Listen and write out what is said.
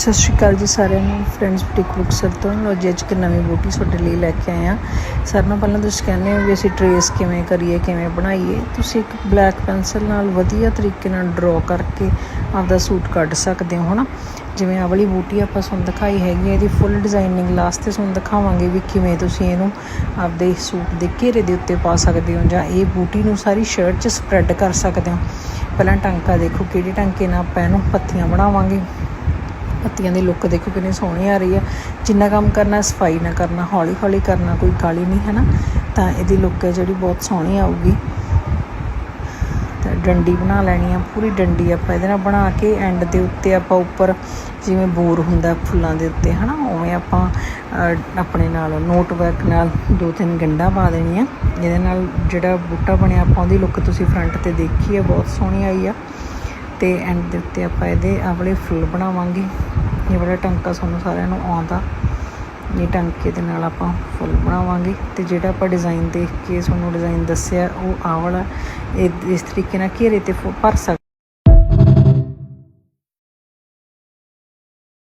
ਸਤਿ ਸ਼੍ਰੀ ਅਕਾਲ ਜੀ ਸਾਰਿਆਂ ਨੂੰ। ਫਰੈਂਡਸ ਬੁਟੀਕ ਬੁਕਸਰ ਤੋਂ। ਲੋ ਅੱਜ ਇੱਕ ਨਵੀਂ ਬੂਟੀ ਤੁਹਾਡੇ ਲਈ ਲੈ ਕੇ ਆਏ ਆ ਸਾਰਿਆਂ ਨੂੰ ਪਹਿਲਾਂ ਤੁਸੀਂ ਕਹਿੰਦੇ ਹੋ ਵੀ ਅਸੀਂ ਟਰੇਸ ਕਿਵੇਂ ਕਰੀਏ, ਕਿਵੇਂ ਬਣਾਈਏ। ਤੁਸੀਂ ਇੱਕ ਬਲੈਕ ਪੈਨਸਲ ਨਾਲ ਵਧੀਆ ਤਰੀਕੇ ਨਾਲ ਡਰਾ ਕਰਕੇ ਆਪਦਾ ਸੂਟ ਕੱਢ ਸਕਦੇ ਹੋ, ਹਨਾ? ਜਿਵੇਂ ਆ ਵਾਲੀ ਬੂਟੀ ਆਪਾਂ ਤੁਹਾਨੂੰ ਦਿਖਾਈ ਹੈਗੀ ਹੈ, ਇਹਦੀ ਫੁੱਲ ਡਿਜ਼ਾਈਨਿੰਗ ਲਾਸਟ ਤੇ ਤੁਹਾਨੂੰ ਦਿਖਾਵਾਂਗੇ ਵੀ ਕਿਵੇਂ ਤੁਸੀਂ ਇਹਨੂੰ ਆਪਦੇ ਸੂਟ ਦੇ ਘੇਰੇ ਦੇ ਉੱਤੇ ਪਾ ਸਕਦੇ ਹੋ ਜਾਂ ਇਹ ਬੂਟੀ ਨੂੰ ਸਾਰੀ ਸ਼ਰਟ 'ਚ ਸਪਰੈਡ ਕਰ ਸਕਦੇ ਹੋ। ਪਹਿਲਾਂ ਟਾਂਕਾ ਦੇਖੋ ਕਿਹੜੇ ਟਾਂਕੇ ਨਾਲ ਆਪਾਂ ਇਹਨੂੰ ਪੱਤੀਆਂ ਬਣਾਵਾਂਗੇ। ਪੱਤੀਆਂ ਦੀ ਲੁੱਕ ਦੇਖੋ ਕਿੰਨੀ ਸੋਹਣੀ ਆ ਰਹੀ ਆ। ਜਿੰਨਾ ਕੰਮ ਕਰਨਾ, ਸਫ਼ਾਈ ਨਾ ਕਰਨਾ ਹੌਲੀ ਹੌਲੀ ਕਰਨਾ, ਕੋਈ ਕਾਲੀ ਨਹੀਂ ਹੈ ਨਾ ਤਾਂ ਇਹਦੀ ਲੁੱਕ ਹੈ ਜਿਹੜੀ ਬਹੁਤ ਸੋਹਣੀ ਆਊਗੀ। ਤਾਂ ਡੰਡੀ ਬਣਾ ਲੈਣੀ ਆ, ਪੂਰੀ ਡੰਡੀ ਆਪਾਂ ਇਹਦੇ ਨਾਲ ਬਣਾ ਕੇ ਐਂਡ ਦੇ ਉੱਤੇ ਆਪਾਂ ਉੱਪਰ ਜਿਵੇਂ ਬੋਰ ਹੁੰਦਾ ਫੁੱਲਾਂ ਦੇ ਉੱਤੇ, ਹਨਾ? ਉਵੇਂ ਆਪਾਂ ਆਪਣੇ ਨਾਲ ਨੋਟ ਵਰਕ ਨਾਲ ਦੋ ਤਿੰਨ ਗੰਢਾਂ ਪਾ ਦੇਣੀਆਂ। ਜਿਹਦੇ ਨਾਲ ਜਿਹੜਾ ਬੂਟਾ ਬਣਿਆ ਆਪਾਂ ਉਹਦੀ ਲੁੱਕ ਤੁਸੀਂ ਫਰੰਟ ਤੇ ਦੇਖੀ ਆ, ਬਹੁਤ ਸੋਹਣੀ ਆਈ ਆ। ਤੇ ਐਂਡ ਦੇ ਉੱਤੇ ਆਪਾਂ ਇਹਦੇ ਆਹ ਫੁੱਲ ਬਣਾਵਾਂਗੇ। ਇਹ ਵਾਲਾ ਟਾਂਕਾ ਸਾਨੂੰ ਸਾਰਿਆਂ ਨੂੰ ਆਉਂਦਾ। ਇਹ ਟਾਂਕੇ ਦੇ ਨਾਲ ਆਪਾਂ ਫੁੱਲ ਬਣਾਵਾਂਗੇ ਤੇ ਜਿਹੜਾ ਆਪਾਂ ਡਿਜ਼ਾਈਨ ਦੇਖ ਕੇ ਤੁਹਾਨੂੰ ਡਿਜ਼ਾਈਨ ਦੱਸਿਆ, ਉਹ ਆਹ ਵਾਲਾ ਇਹ ਇਸ ਤਰੀਕੇ ਨਾਲ ਘੇਰੇ ਤੇ ਫੁ- ਭਰ ਸਕਦੇ